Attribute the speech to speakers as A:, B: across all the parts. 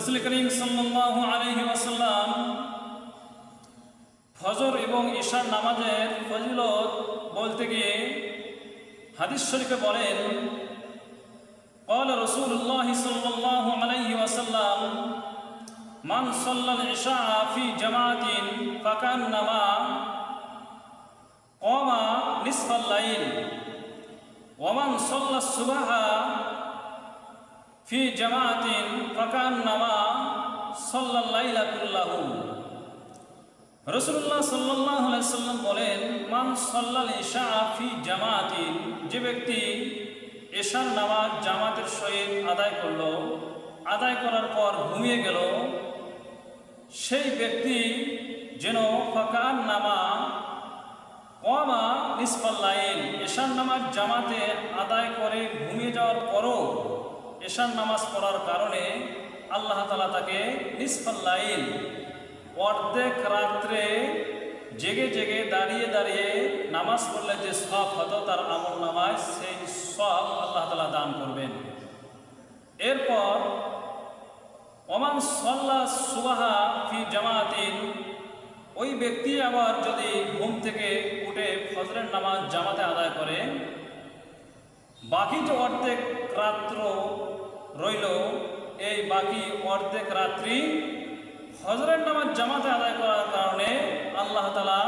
A: রসুল করিম সাল্লাহ আলহি ওয়াসাল্লাম ফজর এবং ঈশার নামাজের ফজিলত বলতে গিয়ে হাদিস শরীফে বলেন قال رسول الله صلى الله عليه وسلم من صلى العشاء في جماعة فكأنما قام نصف الليل ومن صلى الصبح ফি জামাতিন ফাকান্নামা সাল্লাল্লাইলা কুল্লাহু রসুল্লাহ সাল্লাল্লাহু আলাইহি সাল্লাম বলেন, মান সাল্লাল ইশা ফি জামাতিন যে ব্যক্তি এশার নামাজ জামাতের সহিত আদায় করল, আদায় করার পর ঘুমিয়ে গেল, সেই ব্যক্তি যেন ফাকার নামা কমা নিসফাল্লাইন এশার নামাজ জামাতে আদায় করে ঘুমিয়ে যাওয়ার পরও এশার নামাজ পড়ার কারণে আল্লাহ তালা তাকে নিসপাল্লাইন অর্ধেক রাত্রে জেগে জেগে দাঁড়িয়ে দাঁড়িয়ে নামাজ পড়লে যে সব হতো তার আমল নামায় সেই সব আল্লাহ তালা দান করবেন। এরপর, ওমান সল্লা সুবাহা ফি জামাতিন, ওই ব্যক্তি আবার যদি ঘুম থেকে উঠে ফজরের নামাজ জামাতে আদায় করে, বাকি যে অর্ধেক রাত্র রইল এই বাকি অর্ধেক রাত্রি হজরের নামাজ জামাতে আদায় করার কারণে আল্লাহ তালা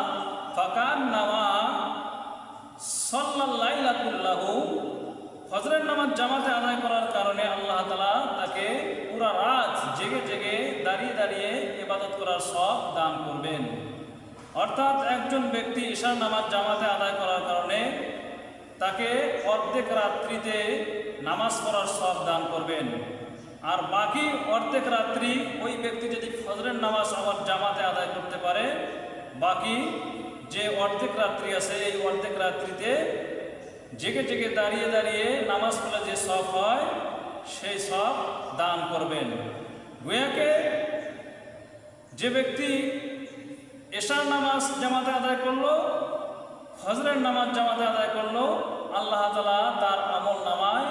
A: ফাকার নামা সাল্লাহ হজরের নামাজ জামাতে আদায় করার কারণে আল্লাহ তালা তাকে পুরা রাত জেগে জেগে দাঁড়িয়ে দাঁড়িয়ে ইবাদত করার সব দান করবেন। অর্থাৎ একজন ব্যক্তি ঈশার নামাজ জামাতে আদায় করার কারণে তাকে অর্ধেক রাত্রিতে নামাজ পড়ার সব দান করবেন। আর বাকি অর্ধেক রাত্রি ওই ব্যক্তি যদি ফজরের নামাজ আবার জামাতে আদায় করতে পারে, বাকি যে অর্ধেক রাত্রি আছে, এই অর্ধেক রাত্রিতে জেগে জেগে দাঁড়িয়ে দাঁড়িয়ে নামাজ পড়লে যে সব হয়, সেই সব দান করবেন। গুয়াকে যে ব্যক্তি এশার নামাজ জামাতে আদায় করল ফজরের নামাজ জামাতে আদায় করল আল্লাহ তালা তার আমল নামায়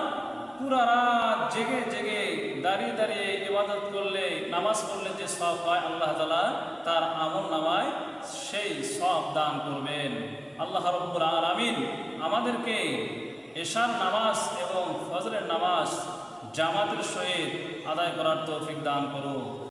A: পুরা রাত জেগে জেগে দাঁড়িয়ে দাঁড়িয়ে ইবাদত করলে, নামাজ পড়লে যে সব হয় আল্লাহ তালা তার আমল নামায় সেই সব দান করবেন। আল্লাহ রব্বুল আলমিন আমাদেরকে এশার নামাজ এবং ফজরের নামাজ জামাতের সহিত আদায় করার তৌফিক দান করুন।